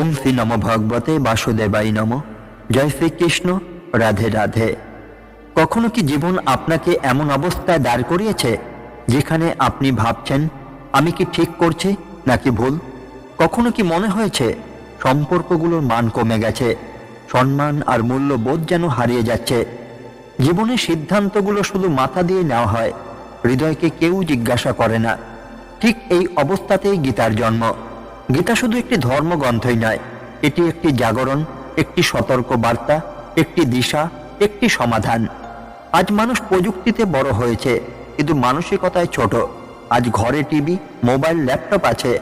ওম শ্রী নম ভগবতে বাসুদেবাই নম। জয় শ্রীকৃষ্ণ, রাধে রাধে। কখনো কি জীবন আপনাকে এমন অবস্থায় দাঁড় করিয়েছে, যেখানে আপনি ভাবছেন, আমি কি ঠিক করছি নাকি ভুল? কখনো কি মনে হয়েছে, সম্পর্কগুলোর মান কমে গেছে, সম্মান আর মূল্যবোধ যেন হারিয়ে যাচ্ছে? জীবনের সিদ্ধান্তগুলো শুধু মাথা দিয়ে নেওয়া হয়, হৃদয়কে কেউ জিজ্ঞাসা করে না। ঠিক এই অবস্থাতেই গীতার জন্ম। গীতা শুধু একটি ধর্মগ্রন্থই নয়, এটি একটি জাগরণ, একটি সতর্ক বার্তা একটি দিশা, একটি সমাধান। আজ মানুষ প্রযুক্তিতে বড় হয়েছে, কিন্তু মানসিকতায় ছোট। আজ ঘরে টিভি, মোবাইল, ল্যাপটপ আছে,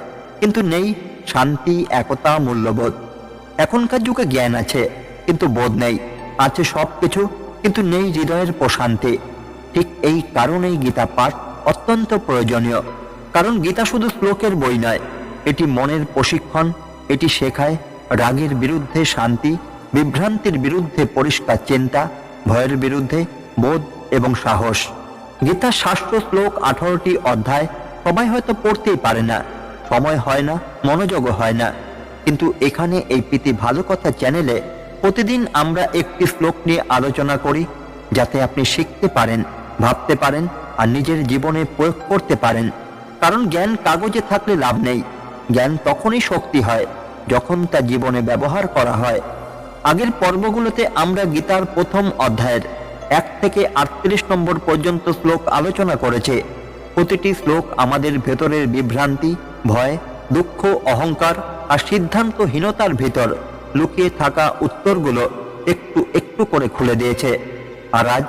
কিন্তু নেই শান্তি, একতা, মূল্যবোধ। এখনকার যুগে জ্ঞান আছে, কিন্তু বোধ নেই। আছে সব কিছু কিন্তু নেই হৃদয়ের প্রশান্তি। ঠিক এই কারণেই গীতা পাঠ অত্যন্ত প্রয়োজনীয়, কারণ গীতা শুধু শ্লোকের বই নয় এটি মনের প্রশিক্ষণ, এটি শেখায় রাগের বিরুদ্ধে শান্তি, বিভ্রান্তির বিরুদ্ধে পরিষ্কার চিন্তা, ভয়ের বিরুদ্ধে বোধ এবং সাহস। গীতার শাস্ত্র শ্লোক আঠারোটি অধ্যায় সবাই হয়তো পড়তেই পারে না, সময় হয় না, মনোযোগও হয় না। কিন্তু এখানে এই প্রীতি ভালো কথা চ্যানেলে প্রতিদিন আমরা একটি শ্লোক নিয়ে আলোচনা করি, যাতে আপনি শিখতে পারেন, ভাবতে পারেন আর নিজের জীবনে প্রয়োগ করতে পারেন। কারণ জ্ঞান কাগজে থাকলে লাভ নেই। জ্ঞান তখনই শক্তি হয়, যখন তা জীবনে ব্যবহার করা হয়। আগের পর্বগুলোতে আমরা গীতার প্রথম অধ্যায়ের এক থেকে আটত্রিশ নম্বর পর্যন্ত শ্লোক আলোচনা করেছে। প্রতিটি শ্লোক আমাদের ভেতরের বিভ্রান্তি, ভয়, দুঃখ, অহংকার আর সিদ্ধান্তহীনতার ভিতর লুকিয়ে থাকা উত্তরগুলো একটু একটু করে খুলে দিয়েছে। আর আজ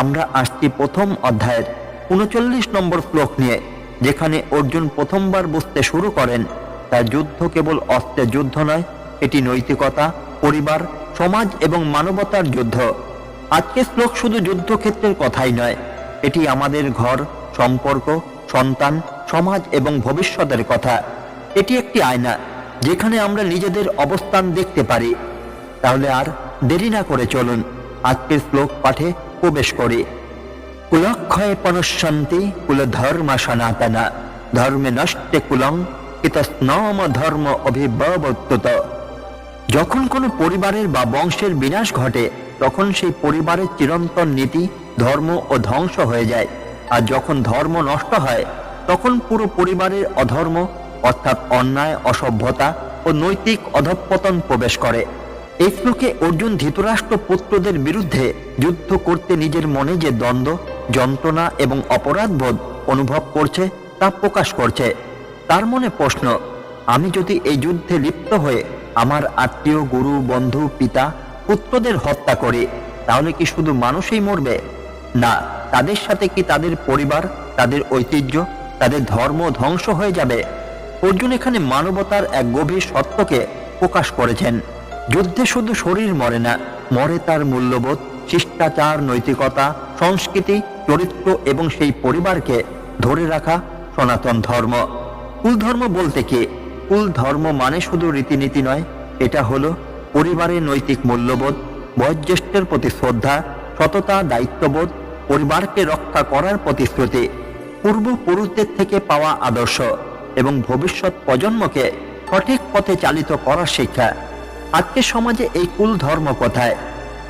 আমরা আসছি প্রথম অধ্যায়ের উনচল্লিশ নম্বর শ্লোক নিয়ে, যেখানে অর্জুন প্রথমবার বুঝতে শুরু করেন তার যুদ্ধ কেবল অস্ত্রের যুদ্ধ নয়, এটি নৈতিকতা, পরিবার, সমাজ এবং মানবতার যুদ্ধ। আজকের শ্লোক শুধু যুদ্ধক্ষেত্রের কথাই নয়, এটি আমাদের ঘর, সম্পর্ক, সন্তান, সমাজ এবং ভবিষ্যতের কথা। এটি একটি আয়না, যেখানে আমরা নিজেদের অবস্থান দেখতে পারি। তাহলে আর দেরি না করে চলুন, আজকের শ্লোক পাঠে প্রবেশ করি। কুলক্ষয়ে পনশান্তি কুলধর্মা সনাতনা ধর্মে নষ্টে কুলং ইতস্নম ধর্ম অভিভবত্যুত যখন কোনো পরিবারের বা বংশের বিনাশ ঘটে, তখন সেই পরিবারের চিরন্তন নীতি, ধর্ম ও ধ্বংস হয়ে যায়। আর যখন ধর্ম নষ্ট হয়, তখন পুরো পরিবারের অধর্ম, অর্থাৎ অন্যায়, অসভ্যতা ও নৈতিক অধঃপতন প্রবেশ করে। এই শ্লোকে অর্জুন ধৃতরাষ্ট্র পুত্রদের বিরুদ্ধে যুদ্ধ করতে নিজের মনে যে দ্বন্দ্ব, যন্ত্রণা এবং অপরাধবোধ অনুভব করছে, তা প্রকাশ করছে। তার মনে প্রশ্ন, আমি যদি এই যুদ্ধে লিপ্ত হয়ে আমার আত্মীয়, গুরু, বন্ধু, পিতা, পুত্রদের হত্যা করি, তাহলে কি শুধু মানুষই মরবে? না, তাদের সাথে কি তাদের পরিবার, তাদের ঐতিহ্য, তাদের ধর্ম ধ্বংস হয়ে যাবে? অর্জুন এখানে মানবতার এক গভীর সত্যকে প্রকাশ করেছেন। যুদ্ধে শুধু শরীর মরে না, মরে তার মূল্যবোধ, শিষ্টাচার, নৈতিকতা, সংস্কৃতি, চরিত্র এবং সেই পরিবারকে ধরে রাখা সনাতন ধর্ম। কুল ধর্ম বলতে কি? কুল ধর্ম মানে শুধু রীতিনীতি নয়, এটা হলো পরিবারের নৈতিক মূল্যবোধ, বয়োজ্যেষ্ঠের প্রতি শ্রদ্ধা, সততা, দায়িত্ববোধ, পরিবারকে রক্ষা করার প্রতিশ্রুতি, পূর্বপুরুষদের থেকে পাওয়া আদর্শ এবং ভবিষ্যৎ প্রজন্মকে সঠিক পথে চালিত করার শিক্ষা। আজকের সমাজে এই কুল ধর্ম কোথায়?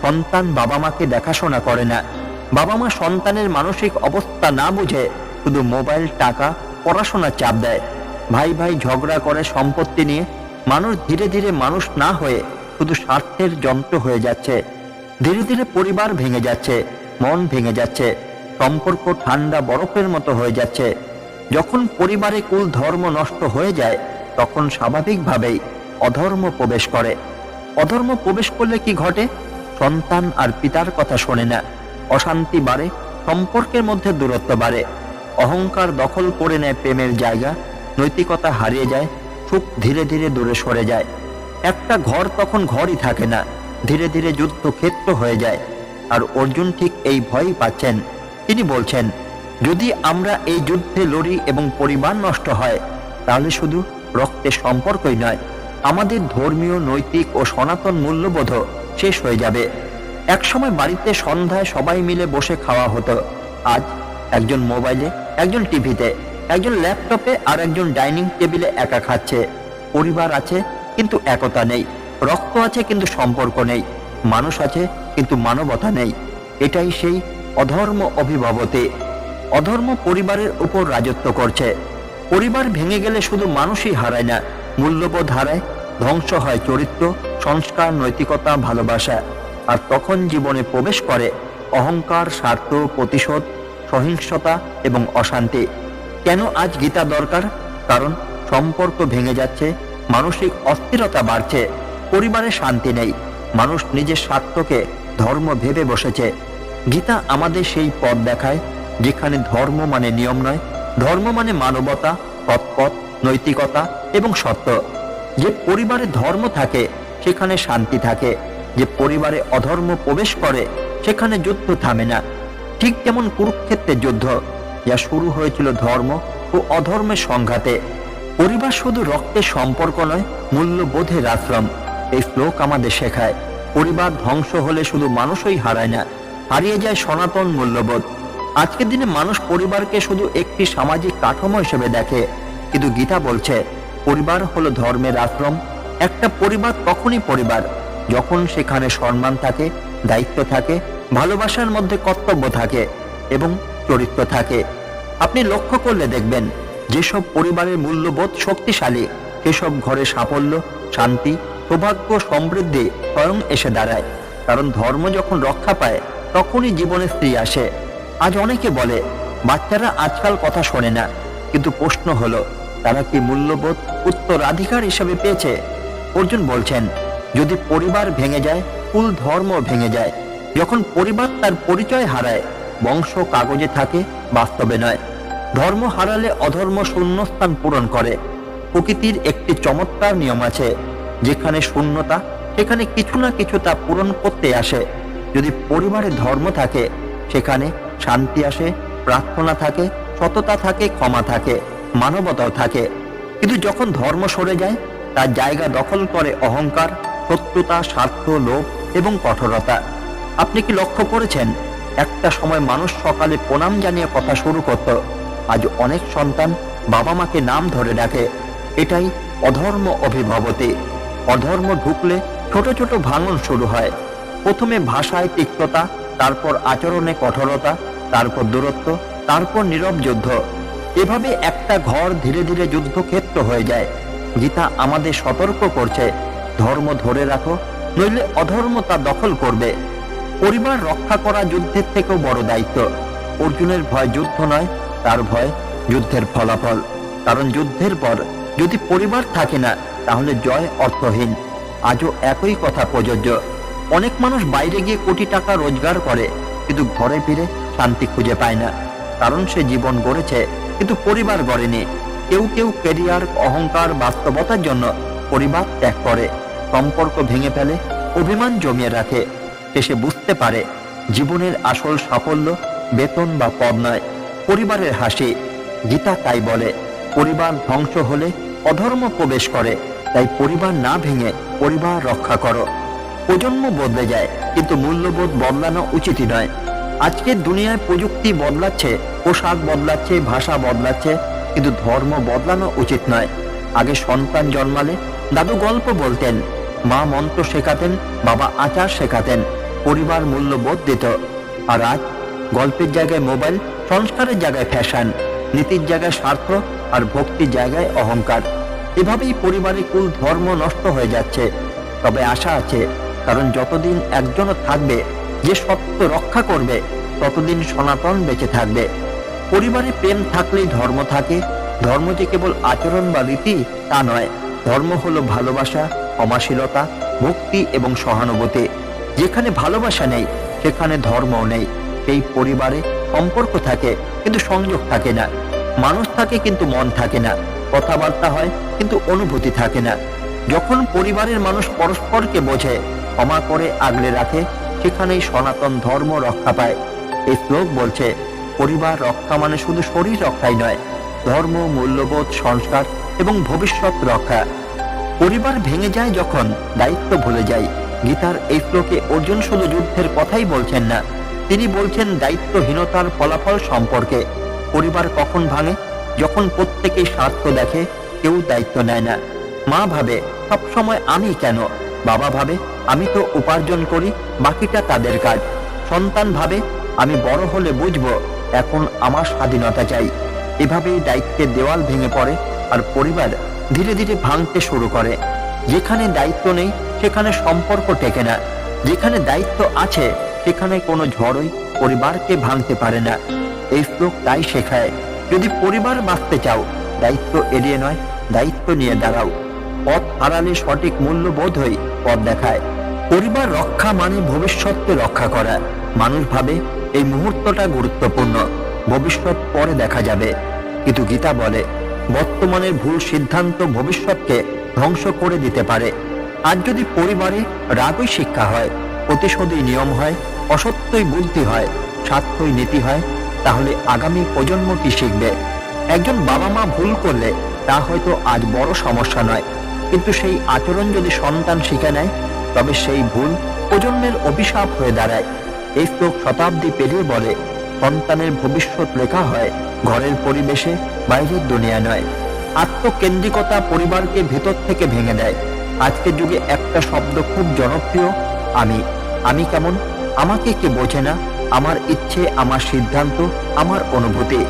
সন্তান বাবা মাকে দেখাশোনা করে না। বাবা মা সন্তানের মানসিক অবস্থা না বুঝে শুধু মোবাইল, টাকা, পড়াশোনার চাপ দেয়। ভাই ভাই ঝগড়া করে সম্পত্তি নিয়ে মানুষ ধীরে ধীরে মানুষ না হয়ে শুধু স্বার্থের যন্ত্র হয়ে যাচ্ছে। ধীরে ধীরে পরিবার ভেঙে যাচ্ছে, মন ভেঙে যাচ্ছে, সম্পর্ক ঠান্ডা বরফের মতো হয়ে যাচ্ছে। যখন পরিবারে কুল ধর্ম নষ্ট হয়ে যায়, তখন স্বাভাবিকভাবেই অধর্ম প্রবেশ করে। অধর্ম প্রবেশ করলে কি ঘটে? সন্তান আর পিতার কথা শোনে না। অশান্তি বাড়ে, সম্পর্কের মধ্যে দূরত্ব বাড়ে। অহংকার দখল করে নেয় প্রেমের জায়গা। নৈতিকতা হারিয়ে যায়, সুখ ধীরে ধীরে দূরে সরে যায়। একটা ঘর তখন ঘরই থাকে না, ধীরে ধীরে যুদ্ধক্ষেত্র হয়ে যায়। আর অর্জুন ঠিক এই ভয়ই পাচ্ছেন। তিনি বলছেন, যদি আমরা এই যুদ্ধে লড়ি এবং পরিবার নষ্ট হয়, তাহলে শুধু রক্তের সম্পর্কই নয়, আমাদের ধর্মীয়, নৈতিক ও সনাতন মূল্যবোধও শেষ হয়ে যাবে। একসময় বাড়িতে সন্ধ্যায় সবাই মিলে বসে খাওয়া হতো। আজ একজন মোবাইলে, একজন টিভিতে। একজন ল্যাপটপে আর একজন ডাইনিং টেবিলে একা খাচ্ছে। পরিবার আছে, কিন্তু একতা নেই। রক্ত আছে, কিন্তু সম্পর্ক নেই। মানুষ আছে, কিন্তু মানবতা নেই। এটাই সেই অধর্ম অভিভাবতে। অধর্ম পরিবারের উপর রাজত্ব করছে। পরিবার ভেঙে গেলে শুধু মানুষই হারায় না, মূল্যবোধ হারায়, ধ্বংস হয় চরিত্র, সংস্কার, নৈতিকতা, ভালোবাসা। আর তখন জীবনে প্রবেশ করে অহংকার, স্বার্থ, প্রতিশোধ, সহিংসতা এবং অশান্তি। কেন আজ গীতা দরকার? কারণ সম্পর্ক ভেঙে যাচ্ছে, মানসিক অস্থিরতা বাড়ছে, পরিবারে শান্তি নেই, মানুষ নিজের স্বার্থকে ধর্ম ভেবে বসেছে। গীতা আমাদের সেই পথ দেখায়, যেখানে ধর্ম মানে নিয়ম নয়, ধর্ম মানে মানবতা সৎপথ নৈতিকতা এবং সত্য। যে পরিবারে ধর্ম থাকে, সেখানে শান্তি থাকে। যে পরিবারে অধর্ম প্রবেশ করে, সেখানে যুদ্ধ থামে না। ঠিক যেমন কুরুক্ষেত্রের যুদ্ধ। যা শুরু হয়েছিল ধর্ম ও অধর্মের সংঘাতে। পরিবার শুধু রক্তের সম্পর্ক নয়, মূল্যবোধের আশ্রম। এই শ্লোক আমাদের শেখায়, পরিবার ধ্বংস হলে শুধু মানুষই হারায় না, হারিয়ে যায় সনাতন মূল্যবোধ। আজকের দিনে মানুষ পরিবারকে শুধু একটি সামাজিক কাঠামো হিসেবে দেখে, কিন্তু গীতা বলছে, পরিবার হলো ধর্মের আশ্রম। একটা পরিবার তখনই পরিবার, যখন সেখানে সম্মান থাকে, দায়িত্ব থাকে, ভালোবাসার মধ্যে কর্তব্য থাকে এবং চরিত্র থাকে। আপনি লক্ষ্য করলে দেখবেন, যেসব পরিবারের মূল্যবোধ শক্তিশালী, সেসব ঘরে সাফল্য, শান্তি, সৌভাগ্য সমৃদ্ধি স্বয়ং এসে দাঁড়ায়। কারণ ধর্ম যখন রক্ষা পায়, তখনই জীবনে স্ত্রী আসে। আজ অনেকে বলে, বাচ্চারা আজকাল কথা শোনে না। কিন্তু প্রশ্ন হলো, তারা কি মূল্যবোধ উত্তরাধিকার হিসেবে পেয়েছে? অর্জুন বলছেন, যদি পরিবার ভেঙে যায়, কুল ধর্ম ভেঙে যায়। যখন পরিবার তার পরিচয় হারায় বংশ কাগজে থাকে, বাস্তবে নয়। ধর্ম হারালে অধর্ম শূন্যস্থান পূরণ করে। প্রকৃতির একটি চমৎকার নিয়ম আছে, যেখানে শূন্যতা, সেখানে কিছু না কিছু তা পূরণ করতে আসে। যদি পরিবারে ধর্ম থাকে, সেখানে শান্তি আসে, প্রার্থনা থাকে, সততা থাকে, ক্ষমা থাকে, মানবতাও থাকে। কিন্তু যখন ধর্ম সরে যায়, তার জায়গা দখল করে অহংকার, শত্রুতা, স্বার্থ, লোভ এবং কঠোরতা। আপনি কি লক্ষ্য করেছেন একটা সময় মানুষ সকালে প্রণাম জানিয়ে কথা শুরু করত। আজ অনেক সন্তান বাবা মাকে নাম ধরে ডাকে। এটাই অধর্ম অভিভাবতে। অধর্ম ঢুকলে ছোট ছোট ভাঙন শুরু হয়। প্রথমে ভাষায় তিক্ততা, তারপর আচরণে কঠোরতা, তারপর দূরত্ব, তারপর নীরব যুদ্ধ। এভাবে একটা ঘর ধীরে ধীরে যুদ্ধক্ষেত্র হয়ে যায়। গীতা আমাদের সতর্ক করছে, ধর্ম ধরে রাখো, নইলে অধর্ম তা দখল করবে। পরিবার রক্ষা করা যুদ্ধের থেকেও বড় দায়িত্ব। অর্জুনের ভয় যুদ্ধ নয়, তার ভয় যুদ্ধের ফলাফল। কারণ যুদ্ধের পর যদি পরিবার থাকে না, তাহলে জয় অর্থহীন। আজও একই কথা প্রযোজ্য। অনেক মানুষ বাইরে গিয়ে কোটি টাকা রোজগার করে, কিন্তু ঘরে ফিরে শান্তি খুঁজে পায় না। কারণ সে জীবন গড়েছে, কিন্তু পরিবার গড়েনি। কেউ কেউ কেরিয়ার, অহংকার, বাস্তবতার জন্য পরিবার ত্যাগ করে। সম্পর্ক ভেঙে ফেলে, অভিমান জমিয়ে রাখে। শেষে বুঝতে পারে জীবনের আসল সাফল্য বেতন বা পদ নয়, পরিবারের হাসি। গীতা তাই বলে, পরিবার ধ্বংস হলে অধর্ম প্রবেশ করে, তাই পরিবার না ভেঙে পরিবার রক্ষা করো। প্রজন্ম বদলে যায়, কিন্তু মূল্যবোধ বদলানো উচিতই নয়। আজকের দুনিয়ায় প্রযুক্তি বদলাচ্ছে, পোশাক বদলাচ্ছে, ভাষা বদলাচ্ছে, কিন্তু ধর্ম বদলানো উচিত নয়। আগে সন্তান জন্মালে দাদু গল্প বলতেন, মা মন্ত্র শেখাতেন, বাবা আচার শেখাতেন। পরিবার মূল্যবোধ দিত। আর আজ গল্পের জায়গায় মোবাইল, সংস্কারের জায়গায় ফ্যাশন, নীতির জায়গায় স্বার্থ আর ভক্তির জায়গায় অহংকার। এভাবেই পরিবারে কুল ধর্ম নষ্ট হয়ে যাচ্ছে। তবে আশা আছে, কারণ যতদিন একজনও থাকবে, যে সত্য রক্ষা করবে, ততদিন সনাতন বেঁচে থাকবে। পরিবারে প্রেম থাকলেই ধর্ম থাকে। ধর্ম যে কেবল আচরণ বা রীতি, তা নয়। ধর্ম হলো ভালোবাসা, ক্ষমাশীলতা, ভক্তি এবং সহানুভূতি। যেখানে ভালোবাসা নেই, সেখানে ধর্ম নেই। সেই পরিবারে সম্পর্ক থাকে, কিন্তু সংযোগ থাকে না। মানুষ থাকে, কিন্তু মন থাকে না। কথাবার্তা হয়, কিন্তু অনুভূতি থাকে না। যখন পরিবারের মানুষ পরস্পরকে বোঝে, ক্ষমা করে আগলে রাখে, সেখানেই সনাতন ধর্ম রক্ষা পায়। এই শ্লোক বলছে, পরিবার রক্ষা মানে শুধু শরীর রক্ষাই নয়, ধর্ম, মূল্যবোধ, সংস্কার এবং ভবিষ্যৎ রক্ষা। পরিবার ভেঙে যায় যখন দায়িত্ব ভুলে যায়। গীতার এই শ্লোকে অর্জুন শুধু যুদ্ধের কথাই বলছেন না, তিনি বলছেন দায়িত্বহীনতার ফলাফল সম্পর্কে। পরিবার কখন ভাঙে? যখন প্রত্যেকেই স্বার্থ দেখে, কেউ দায়িত্ব নেয় না। মা ভাবে, সবসময় আমি কেন? বাবা ভাবে, আমি তো উপার্জন করি, বাকিটা তাদের কাজ। সন্তান ভাবে, আমি বড় হলে বুঝব, এখন আমার স্বাধীনতা চাই। এভাবেই দায়িত্বের দেওয়াল ভেঙে পড়ে আর পরিবার ধীরে ধীরে ভাঙতে শুরু করে। যেখানে দায়িত্ব নেই, সেখানে সম্পর্ক টেকে না। যেখানে দায়িত্ব আছে, সেখানে কোনো ঝড়ই পরিবারকে ভাঙতে পারে না। এই শ্লোক তাই শেখায়, যদি পরিবার বাঁচতে চাও, দায়িত্ব এড়িয়ে নয়, দায়িত্ব নিয়ে দাঁড়াও। পথ হারালে সঠিক মূল্যবোধ হই পথ দেখায়। পরিবার রক্ষা মানে ভবিষ্যৎকে রক্ষা করা। মানুষ ভাবে এই মুহূর্তটা গুরুত্বপূর্ণ, ভবিষ্যৎ পরে দেখা যাবে। কিন্তু গীতা বলে, বর্তমানের ভুল সিদ্ধান্ত ভবিষ্যৎকে ধ্বংস করে দিতে পারে। আর যদি পরিবারে রাগই শিক্ষা হয়, প্রতিশোধই নিয়ম হয়, অসত্যই বুদ্ধি হয় স্বার্থই নীতি হয়, তাহলে আগামী প্রজন্ম কি শিখবে? একজন বাবা মা ভুল করলে তা হয়তো আজ বড় সমস্যা নয়। কিন্তু সেই আচরণ যদি সন্তান শিখে নেয়, তবে সেই ভুল প্রজন্মের অভিশাপ হয়ে দাঁড়ায়। এই শ্লোক শতাব্দী পেরিয়ে বলে, সন্তানের ভবিষ্যৎ লেখা হয়, ঘরের পরিবেশে, বাইরের দুনিয়া নয়। আত্মকেন্দ্রিকতা পরিবারকে ভেতর থেকে ভেঙে দেয়। আজকের যুগে একটা শব্দ খুব জনপ্রিয়, আমি। আমি কেমন? আমাকে কে বোঝে না? আমার ইচ্ছে, আমার সিদ্ধান্ত, আমার অনুভূতি।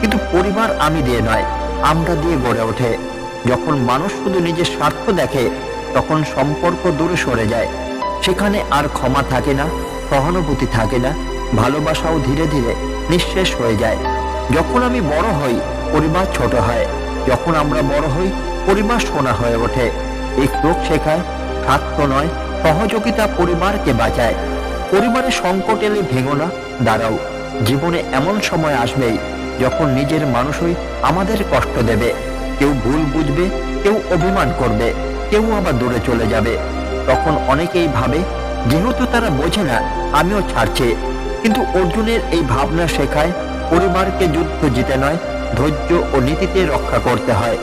কিন্তু পরিবার আমি দিয়ে নয়, আমরা দিয়ে গড়ে ওঠে। যখন মানুষ শুধু নিজের স্বার্থ দেখে, তখন সম্পর্ক দূরে সরে যায়। সেখানে আর ক্ষমা থাকে না, সহানুভূতি থাকে না, ভালোবাসাও ধীরে ধীরে নিঃশেষ হয়ে যায়। যখন আমি বড় হই, পরিবার ছোট হয়। যখন আমরা বড় হই পরিবার সোনা হয়ে ওঠে। এই শ্লোক শেখায় স্বার্থ নয়, সহযোগিতা পরিবারকে বাঁচায়। পরিবারের সংকট এলে ভেঙো না, দাঁড়াও। জীবনে এমন সময় আসবেই যখন নিজের মানুষই আমাদের কষ্ট দেবে। কেউ ভুল বুঝবে, কেউ অভিমান করবে, কেউ আবার দূরে চলে যাবে। তখন অনেকেই ভাবে, যেহেতু তারা বোঝে না, আমিও ছাড়ছে। কিন্তু অর্জুনের এই ভাবনা শেখায়, পরিবারকে যুদ্ধ জিতে নয় ধৈর্য ও নীতিতে রক্ষা করতে হয়।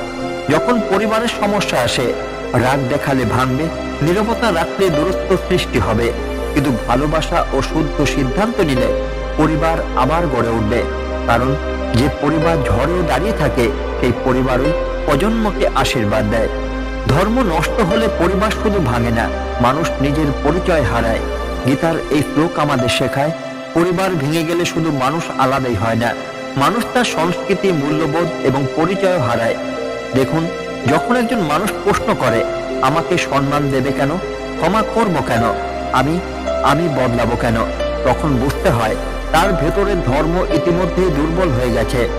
যখন পরিবারের সমস্যা আসে, রাগ দেখালে ভাঙবে, নীরবতা রাখলে দূরত্ব সৃষ্টি হবে। কিন্তু ভালোবাসা ও শুদ্ধ সিদ্ধান্ত নিলে পরিবার আবার গড়ে উঠবে। কারণ যে পরিবার ঝড়েও দাঁড়িয়ে থাকে, সেই পরিবারই প্রজন্মকে আশীর্বাদ দেয়। ধর্ম নষ্ট হলে পরিবার শুধু ভাঙে না, মানুষ নিজের পরিচয় হারায়। গীতার এই শ্লোক আমাদের শেখায়, পরিবার ভেঙে গেলে শুধু মানুষ আলাদাই হয় না। মানুষ তার সংস্কৃতি, মূল্যবোধ এবং পরিচয় হারায়। দেখুন, যখন একজন মানুষ প্রশ্ন করে, আমাকে সম্মান দেবে কেন? ক্ষমা করব কেন? আমি আমি বদলাবো কেন? তখন বুঝতে হয়, তার ভেতরে ধর্ম ইতিমধ্যেই দুর্বল হয়ে গেছে।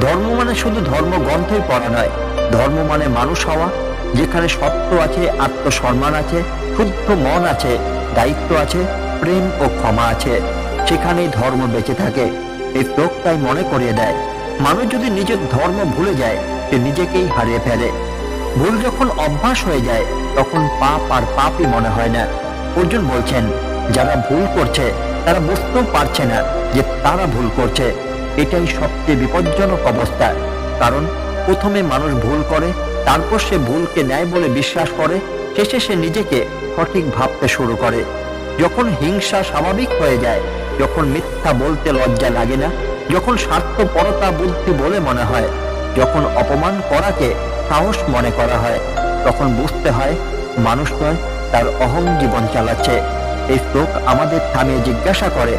ধর্ম মানে শুধু ধর্ম গ্রন্থই পড়া নয়। ধর্ম মানে মানুষ হওয়া, যেখানে সত্য আছে, আত্মসম্মান আছে, শুদ্ধ মন আছে, দায়িত্ব আছে, প্রেম ও ক্ষমা আছে। সেখানেই ধর্ম বেঁচে থাকে। এই শ্লোক তাই মনে করিয়ে দেয়, মানুষ যদি নিজের ধর্ম ভুলে যায়, সে নিজেকেই হারিয়ে ফেলে। ভুল যখন অভ্যাস হয়ে যায়, তখন পাপ আর পাপই মনে হয় না। অর্জুন বলছেন, যারা ভুল করছে, তারা বুঝতেও পারছে না যে তারা ভুল করছে। এটাই সবচেয়ে বিপজ্জনক অবস্থা। কারণ প্রথমে মানুষ ভুল করে, তারপর সে ভুলকে ন্যায় বলে বিশ্বাস করে, শেষে সে নিজেকে সঠিক ভাবতে শুরু করে। যখন হিংসা স্বাভাবিক হয়ে যায় যখন মিথ্যা বলতে লজ্জা লাগে না, যখন স্বার্থপরতা বুদ্ধি বলে মনে হয়, যখন অপমান করাকে সাহস মনে করা হয়, তখন বুঝতে হয় মানুষ নয়, তার অহং জীবন চালাচ্ছে। এই শ্লোক আমাদের থামিয়ে জিজ্ঞাসা করে,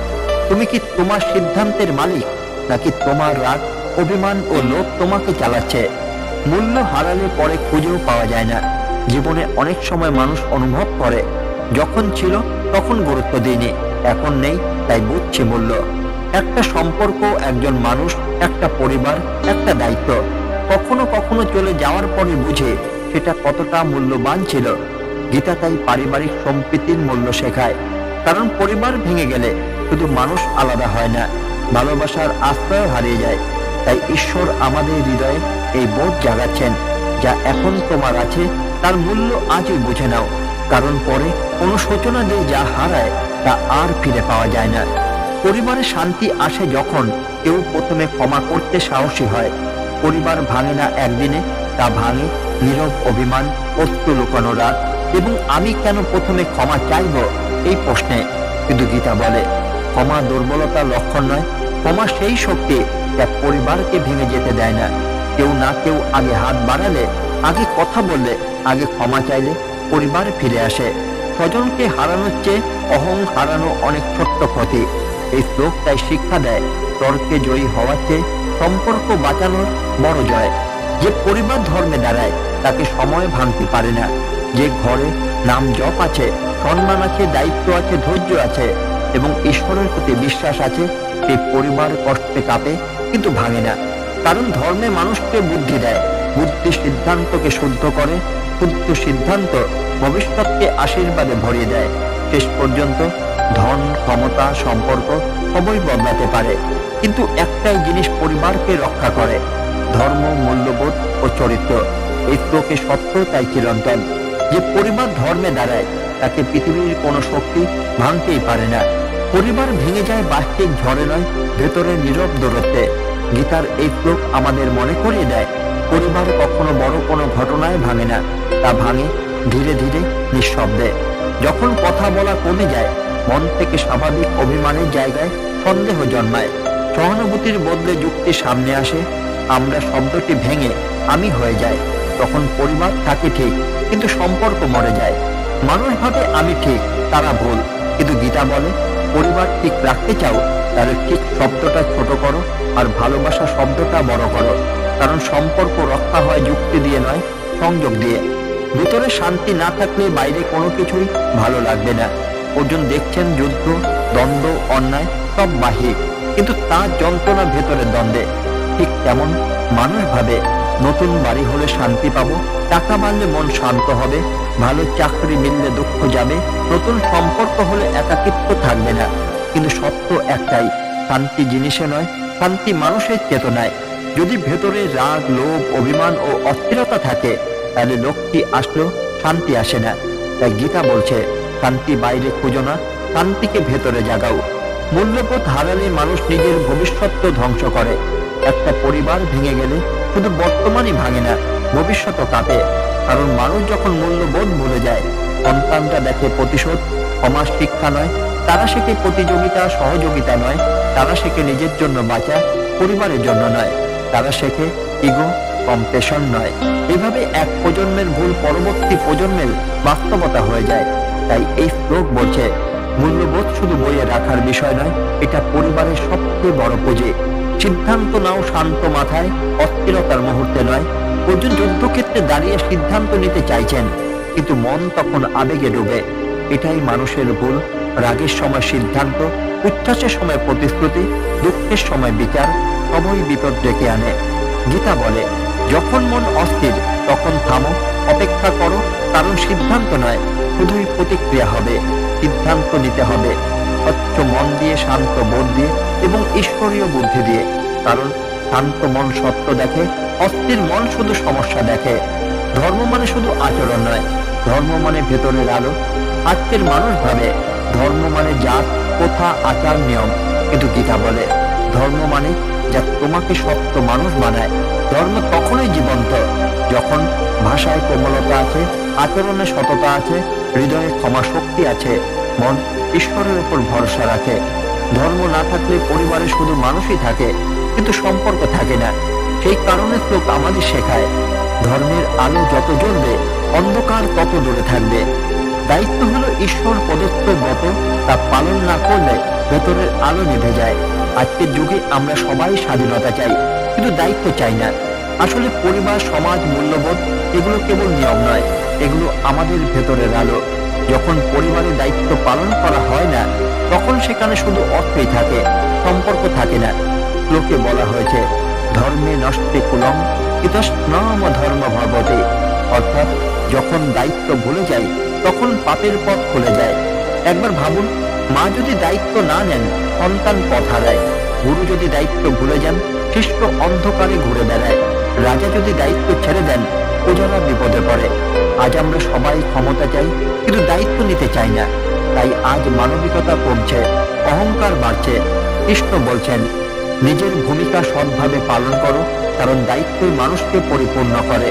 তুমি কি তোমার সিদ্ধান্তের মালিক, নাকি তোমার রাগ, অভিমান ও লোভ তোমাকে চালাচ্ছে? মূল্য হারালে পরে খুঁজেও পাওয়া যায় না। জীবনে অনেক সময় মানুষ অনুভব করে, যখন ছিল তখন গুরুত্ব দিইনি এখন নেই, তাই বুঝছি মূল্য। একটা সম্পর্ক, একজন মানুষ, একটা পরিবার, একটা দায়িত্ব। কখনো কখনো চলে যাওয়ার পরে বুঝে সেটা কতটা মূল্যবান ছিল। গীতা তাই পারিবারিক সম্প্রীতির মূল্য শেখায়। কারণ পরিবার ভেঙে গেলে শুধু মানুষ আলাদা হয় না, ভালোবাসার আশ্রয় হারিয়ে যায়। তাই ঈশ্বর আমাদের হৃদয়ে এই বোধ জাগাচ্ছেন, যা এখন তোমার আছে, তার মূল্য আজই বুঝে নাও। কারণ পরে কোনো সূচনা দিয়ে যা হারায়। তা আর ফিরে পাওয়া যায় না। পরিবারে শান্তি আসে যখন কেউ প্রথমে ক্ষমা করতে সাহসী হয়। পরিবার ভাঙে না একদিনে, তা ভাঙে নীরব অভিমান অস্ত্র লুকানো রাত এবং আমি কেন প্রথমে ক্ষমা চাইব? এই প্রশ্নে কিন্তু গীতা বলে, ক্ষমা দুর্বলতার লক্ষণ নয়। ক্ষমা সেই শক্তি যা পরিবারকে ভেঙে যেতে দেয় না। কেউ না কেউ আগে হাত বাড়ালে, আগে কথা বললে, আগে ক্ষমা চাইলে পরিবার ফিরে আসে। স্বজনকে হারানোর চেয়ে অহং হারানো অনেক ছোট্ট ক্ষতি এই শ্লোক তাই শিক্ষা দেয়, তর্কে জয়ী হওয়ার চেয়ে সম্পর্ক বাঁচানোর বড় জয়। যে পরিবার ধর্মে দাঁড়ায়, তাকে সময় ভাঙতে পারে না। যে ঘরে নাম জপ আছে, সম্মান আছে, দায়িত্ব আছে, ধৈর্য আছে এবং ঈশ্বরের প্রতি বিশ্বাস আছে সেই পরিবার কষ্টে কাঁপে কিন্তু ভাঙে না। কারণ ধর্মে মানুষকে বুদ্ধি দেয়, বুদ্ধি সিদ্ধান্তকে শুদ্ধ করে শুদ্ধ সিদ্ধান্ত ভবিষ্যৎকে আশীর্বাদে ভরিয়ে দেয়। শেষ পর্যন্ত ধন, ক্ষমতা, সম্পর্ক সবই বদলাতে পারে। কিন্তু একটাই জিনিস পরিবারকে রক্ষা করে, ধর্ম, মূল্যবোধ ও চরিত্র। এই শ্লোকে সত্য তাই চিরন্তন। যে পরিবার ধর্মে দাঁড়ায়, তাকে পৃথিবীর কোনো শক্তি ভাঙতেই পারে না। পরিবার ভেঙে যায় বাহ্যিক ঝড়ে নয়, ভেতরে নীরব দূরত্বে গীতার এই শ্লোক আমাদের মনে করিয়ে দেয় পরিবার কখনো বড় কোনো ঘটনায় ভাঙে না। তা ভাঙে ধীরে ধীরে নিঃশব্দে। যখন কথা বলা কমে যায়, মন থেকে স্বাভাবিক অভিমানের জায়গায় সন্দেহ জন্মায়। সহানুভূতির বদলে যুক্তি সামনে আসে, আমরা শব্দটি ভেঙে আমি হয়ে যায় তখন পরিবার থাকে ঠিক, কিন্তু সম্পর্ক মরে যায়। মানুষ ভাবে আমি ঠিক, তারা ভুল। কিন্তু গীতা বলে, পরিবার ঠিক রাখতে চাও তাহলে ঠিক শব্দটা ছোট করো আর ভালোবাসা শব্দটা বড় করো। কারণ সম্পর্ক রক্ষা হয় যুক্তি দিয়ে নয়, সংযোগ দিয়ে। ভিতরে শান্তি না থাকলে বাইরে কোনো কিছুই ভালো লাগবে না। অর্জুন দেখছেন যুদ্ধ, দ্বন্দ্ব, অন্যায় সব বাহিক কিন্তু তার যন্ত্রণা ভেতরে দ্বন্দ্বে ঠিক তেমন মানুষ ভাবে, নতুন বাড়ি হলে শান্তি পাবো, টাকা বাড়লে মন শান্ত হবে, ভালো চাকরি মিললে দুঃখ যাবে, নতুন সম্পর্ক হলে একাকিত্ব থাকবে না। কিন্তু সত্য একটাই, শান্তি জিনিসে নয়, শান্তি মানুষের চেতনায়। যদি ভেতরে রাগ, লোভ, অভিমান ও অস্থিরতা থাকে, তাহলে লক্ষ্মী আসলেও শান্তি আসে না। তাই গীতা বলছে, শান্তি বাইরে খুঁজো না, শান্তিকে ভেতরে জাগাও। মূল্যবোধ হারালে মানুষ নিজের ভবিষ্যৎ ধ্বংস করে। একটা পরিবার ভেঙে গেলে শুধু বর্তমানই ভাঙে না, ভবিষ্যৎও কাঁপে। কারণ মানুষ যখন মূল্যবোধ ভুলে যায়, সন্তানটা দেখে প্রতিশোধ সমাজ শিক্ষা নয় তারা শেখে প্রতিযোগিতা সহযোগিতা নয় তারা শেখে নিজের জন্য বাঁচা, পরিবারের জন্য নয়। তারা শেখে ইগো কম্পেশন নয়। এইভাবে এক প্রজন্মের ভুল পরবর্তী প্রজন্মের বাস্তবতা হয়ে যায়। তাই এই শ্লোক বলছে, মূল্যবোধ শুধু বইয়ে রাখার বিষয় নয়, এটা পরিবারের সবচেয়ে বড় পুঁজি। সিদ্ধান্ত নাও শান্ত মাথায়, অস্থিরতার মুহূর্তে নয়। অর্জুন যুদ্ধক্ষেত্রে দাঁড়িয়ে সিদ্ধান্ত নিতে চাইছেন, কিন্তু মন তখন আবেগে ডুবে। এটাই মানুষের ভুল রাগের সময় সিদ্ধান্ত, উচ্ছ্বাসের সময় প্রতিশ্রুতি, দুঃখের সময় বিচার সবই বিপদ ডেকে আনে। গীতা বলে, যখন মন অস্থির, তখন থামো, অপেক্ষা করো, কারণ সিদ্ধান্ত নয়, শুধুই প্রতিক্রিয়া হবে, সিদ্ধান্ত নিতে হবে। স্বচ্ছ মন দিয়ে, শান্ত বোধ দিয়ে এবং ঈশ্বরীয় বুদ্ধি দিয়ে, কারণ শান্ত মন সত্য দেখে, অস্থির মন শুধু সমস্যা দেখে। ধর্ম মানে শুধু আচরণ নয়, ধর্ম মানে ভেতরের আলো আজকের মানুষ ভাবে। ধর্ম মানে জাত, কোথা, আচার, নিয়ম। কিন্তু গীতা বলে, ধর্ম মানে যা তোমাকে সত্য মানুষ বানায়। ধর্ম তখনই জীবন্ত, যখন ভাষায় কোমলতা আছে, আচরণে সততা আছে, হৃদয়ে ক্ষমা শক্তি আছে, মন ঈশ্বরের উপর ভরসা রাখে। ধর্ম না থাকলে পরিবারে শুধু মানুষই থাকে, কিন্তু সম্পর্ক থাকে না। সেই কারণে শ্লোক আমাদের শেখায়, ধর্মের আলো যত জ্বলবে, অন্ধকার তত দূরে থাকবে। দায়িত্ব হলো ঈশ্বর প্রদত্ত ব্রত তা পালন না করলে ভেতরের আলো নিভে যায়। আজকের যুগে আমরা সবাই স্বাধীনতা চাই, কিন্তু দায়িত্ব চাই না। আসলে পরিবার, সমাজ, মূল্যবোধ, এগুলো কেবল নিয়ম নয়, এগুলো আমাদের ভেতরের আলো। যখন পরিবারের দায়িত্ব পালন করা হয় না, তখন সেখানে শুধু অর্থই থাকে, সম্পর্ক থাকে না। লোকে বলা হয়েছে, ধর্মে নষ্টে কুলম ইতস্নম ধর্ম ভগবতে অর্থাৎ যখন দায়িত্ব ভুলে যাই তখন পাপের পথ খুলে যায়। একবার ভাবুন, মা যদি দায়িত্ব না নেন, সন্তান পথ হারায় গুরু যদি দায়িত্ব ভুলে যান শিষ্য অন্ধকারে ঘুরে বেড়ায়। রাজা যদি দায়িত্ব ছেড়ে দেন, প্রজারা বিপদে পড়ে। আজ আমরা সবাই ক্ষমতা চাই, কিন্তু দায়িত্ব নিতে চাই না। তাই আজ মানবিকতা কমছে, অহংকার বাড়ছে। কৃষ্ণ বলছেন, নিজের ভূমিকা সৎভাবে পালন করো, কারণ দায়িত্বই মানুষকে পরিপূর্ণ করে।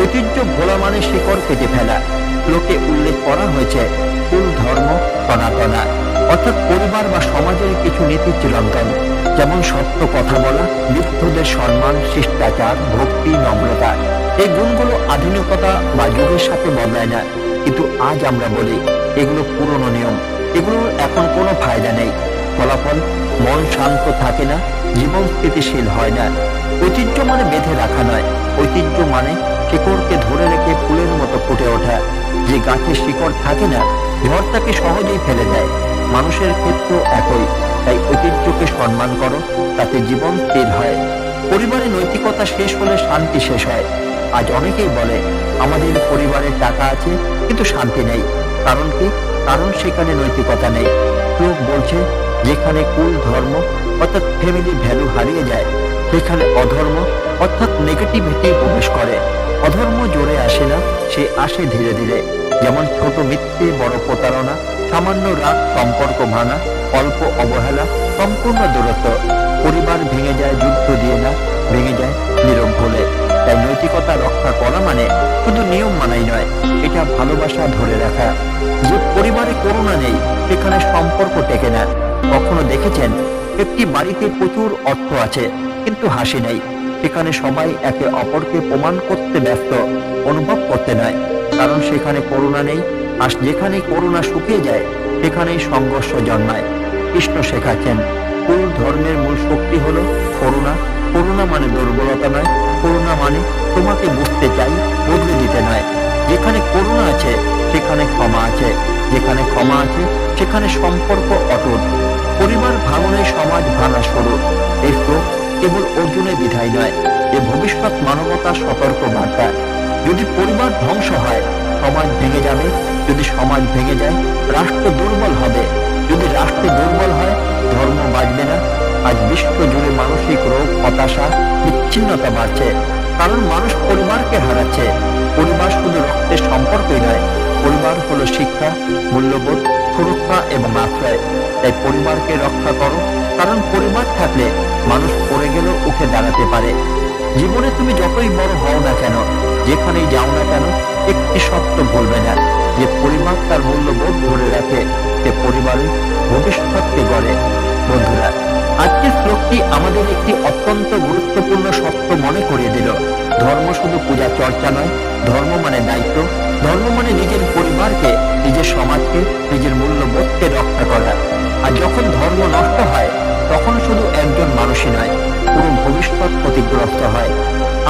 ঐতিহ্য ভোলা মানে শিকড় কেটে ফেলা। লোকে উল্লেখ করা হয়েছে কুল ধর্ম, সনাতনা। অর্থাৎ পরিবার বা সমাজের কিছু নীতি চিরন্তন। যেমন সত্য কথা বলা, বৃদ্ধদের সম্মান, শিষ্টাচার, ভক্তি, নম্রতা। এই গুণগুলো আধুনিকতা বা যুগের সাথে বদলায় না। কিন্তু আজ আমরা বলি, এগুলো পুরনো নিয়ম। এগুলো এখন কোনো ফায়দা নেই। ফলাফল, মন শান্ত থাকে না, জীবন স্থিতিশীল হয় না। ঐতিহ্য মানে বেঁধে রাখা নয়। ঐতিহ্য মানে শিকড়কে ধরে রেখে ফুলের মতো ফুটে ওঠা। যে গাছের শিকড় থাকে না ঝড় তাকে সহজেই ফেলে দেয়। মানুষের ক্ষেত্রেও একই, তাই ঐতিহ্যকে সম্মান করো, তাতে জীবন স্থির হয়। পরিবারে নৈতিকতা শেষ হলে শান্তি শেষ হয়। আজ অনেকেই বলে, আমাদের পরিবারে টাকা আছে, কিন্তু শান্তি নেই। কারণ কি? কারণ সেখানে নৈতিকতা নেই। লোক বলছে, যেখানে কুল ধর্ম, অর্থাৎ ফ্যামিলি ভ্যালু হারিয়ে যায়, সেখানে অধর্ম, অর্থাৎ নেগেটিভিটি প্রবেশ করে। অধর্ম জোরে আসে না, সে আসে ধীরে ধীরে। যেমন ছোট মিথ্যে, বড় প্রতারণা, সামান্য রাগ, সম্পর্ক ভাঙা, অল্প অবহেলা, সম্পূর্ণ দূরত্ব। পরিবার ভেঙে যায়, যুদ্ধ দিয়ে না, ভেঙে যায়, নীরব ভুলে তাই নৈতিকতা রক্ষা করা মানে শুধু নিয়ম মানাই নয়, এটা ভালোবাসা ধরে রাখা। যে পরিবারে করুণা নেই, সেখানে সম্পর্ক টেকে না। কখনো দেখেছেন, একটি বাড়িতে প্রচুর অর্থ আছে, কিন্তু হাসি নেই। সেখানে সবাই একে অপরকে প্রমাণ করতে ব্যস্ত, অনুভব করতে নয়। কারণ সেখানে করুণা নেই, আর যেখানেই করুণা শুকিয়ে যায়, সেখানেই সংঘর্ষ জন্মায়। কৃষ্ণ শেখাচ্ছেন কোন ধর্মের মূল শক্তি হলো করুণা। করুণা মানে দুর্বলতা নয়, করুণা মানে তোমাকে বুঝতে চাই, বদলে দিতে নয়। যেখানে করুণা আছে, সেখানে ক্ষমা আছে। যেখানে ক্ষমা আছে, সেখানে সম্পর্ক অটুট। পরিবার ভাঙনে সমাজ ভাঙা শুরু। কেবল অর্জুনের বিধায় নয়, এ ভবিষ্যৎ মানবতার সতর্ক বার্তা। যদি পরিবার ধ্বংস হয়, সমাজ ভেঙে যাবে। যদি সমাজ ভেঙে যায়, রাষ্ট্র দুর্বল হবে। যদি রাষ্ট্র দুর্বল হয়, ধর্ম বাঁচবে না। আজ বিশ্ব জুড়ে মানসিক রোগ, হতাশা, বিচ্ছিন্নতা বাড়ছে। কারণ মানুষ পরিবারকে হারাচ্ছে। পরিবার শুধু রক্তের সম্পর্কই নয়, পরিবার হলো শিক্ষা, মূল্যবোধ, সুরক্ষা এবং আশ্রয়। তাই পরিবারকে রক্ষা করো। কারণ পরিবার থাকলে মানুষ পড়ে গেলেও উঠে দাঁড়াতে পারে। জীবনে তুমি যতই বড় হও না কেন, যেখানেই যাও না কেন, একটি সত্য ভুলবে না যে পরিবার তার মূল্যবোধ ধরে রাখে। সে পরিবারের ভবিষ্যৎকে গড়ে। বন্ধুরা, আজকের শ্লোকটি আমাদের একটি অত্যন্ত গুরুত্বপূর্ণ সত্য মনে করিয়ে দিল। ধর্ম শুধু পূজা চর্চা নয়, ধর্ম মানে দায়িত্ব। ধর্ম মানে নিজের পরিবারকে, নিজের সমাজকে, নিজের মূল্যবোধকে রক্ষা করা। আর যখন ধর্ম নষ্ট হয় তখন শুধু একজন মানুষই নয়, পুরো ভবিষ্যৎ ক্ষতিগ্রস্ত হয়।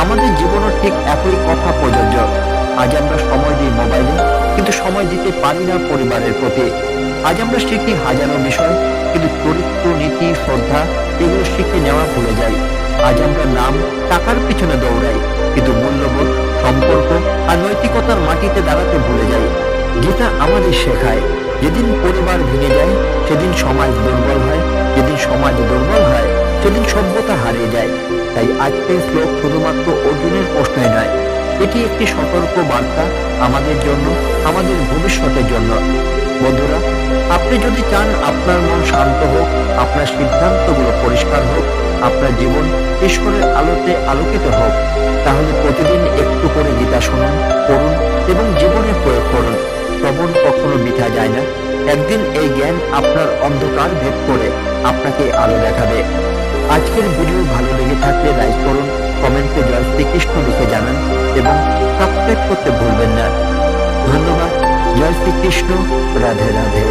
আমাদের জীবনও ঠিক একই কথা প্রযোজ্য। আজ আমরা সময় দিই মোবাইলে, কিন্তু সময় দিতে পারি না পরিবারের প্রতি। আজ আমরা শিখি হাজারো বিষয়, কিন্তু চরিত্র, নীতি, শ্রদ্ধা, এগুলো শিখে নেওয়া ভুলে যাই। আজ আমরা নাম, টাকার পিছনে দৌড়াই, কিন্তু মূল্যবোধ, সম্পর্ক আর নৈতিকতার মাটিতে দাঁড়াতে ভুলে যাই। গীতা আমাদের শেখায়, যেদিন পরিবার ভেঙে যায়, সেদিন সমাজ দুর্বল হয় সমাজ দুর্বল হয়, সেদিন সভ্যতা হারিয়ে যায়। তাই আজকের শ্লোক শুধুমাত্র অর্জুনের প্রশ্নই নয়, এটি একটি সতর্ক বার্তা আমাদের জন্য, আমাদের ভবিষ্যতের জন্য। বন্ধুরা, আপনি যদি চান আপনার মন শান্ত হোক, আপনার সিদ্ধান্তগুলো পরিষ্কার হোক, আপনার জীবন ঈশ্বরের আলোতে আলোকিত হোক, তাহলে প্রতিদিন একটু করে গীতা শুনুন, পড়ুন এবং জীবনে প্রয়োগ করুন। শ্রবণ কখনো বৃথা যায় না। একদিন এই জ্ঞান আপনার অন্ধকার ভেদ করে আপনাকে আলো দেখাবে। আজকের ভিডিও ভালো লেগে থাকলে লাইক করুন কমেন্টে জয় শ্রীকৃষ্ণ লিখে জানান এবং সাবস্ক্রাইব করতে ভুলবেন না। ধন্যবাদ জয় শ্রীকৃষ্ণ রাধে রাধে।